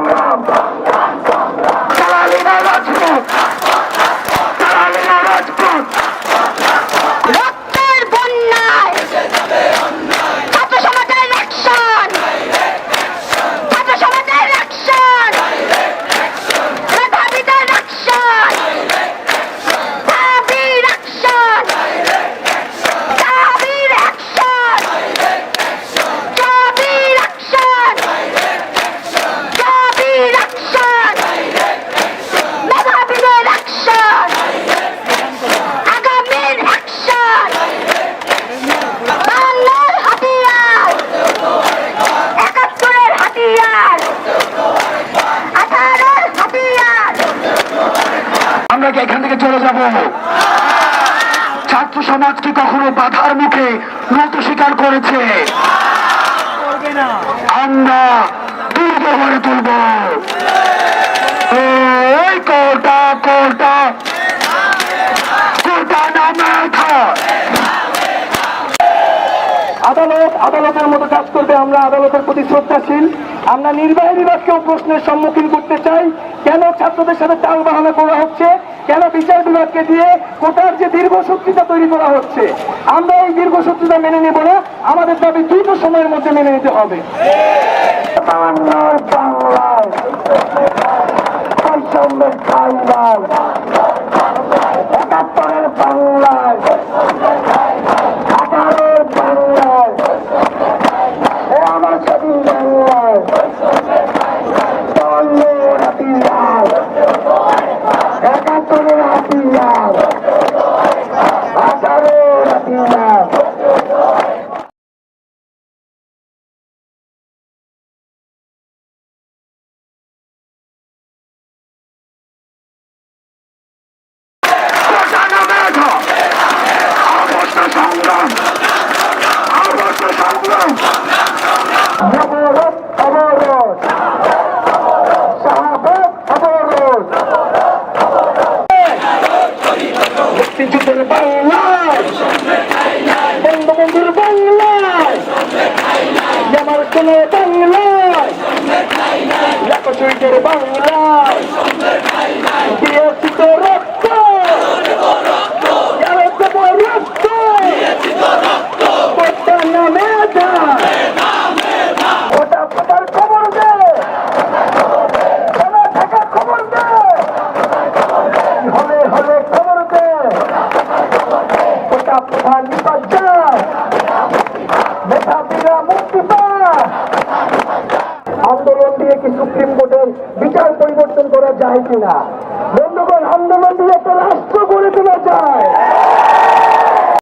Caramba! থেকে চলে যাব। ছাত্র সমাজ কি কখনো বাধার মুখে নত স্বীকার করেছে? আমরা দুর্গ হয়ে তুলব ওই কোটা কোটা কোটা নামে আদালত, আদালতের মতো কাজ করবে, আমরা আদালতের প্রতি শ্রদ্ধাশীল। আমরা নির্বাহী বিভাগকেও প্রশ্নের সম্মুখীন করতে চাই, কেন ছাত্রদের সাথে টাল বাহানা করা হচ্ছে? কেন বিচার বিভাগকে দিয়ে কোটার যে দীর্ঘসূত্রিতা তৈরি করা হচ্ছে? আমরা এই দীর্ঘসূত্রিতা মেনে নেব না, আমাদের দাবি দ্রুত সময়ের মধ্যে মেনে নিতে হবে। বাংলায় আমার আন্দোলন দিয়ে কি সুপ্রিম কোর্টের বিচার পরিবর্তন করা যায় কিনা? বন্ধুগণ, আন্দোলন দিয়ে একটা রাষ্ট্র গড়ে তোলা যায়।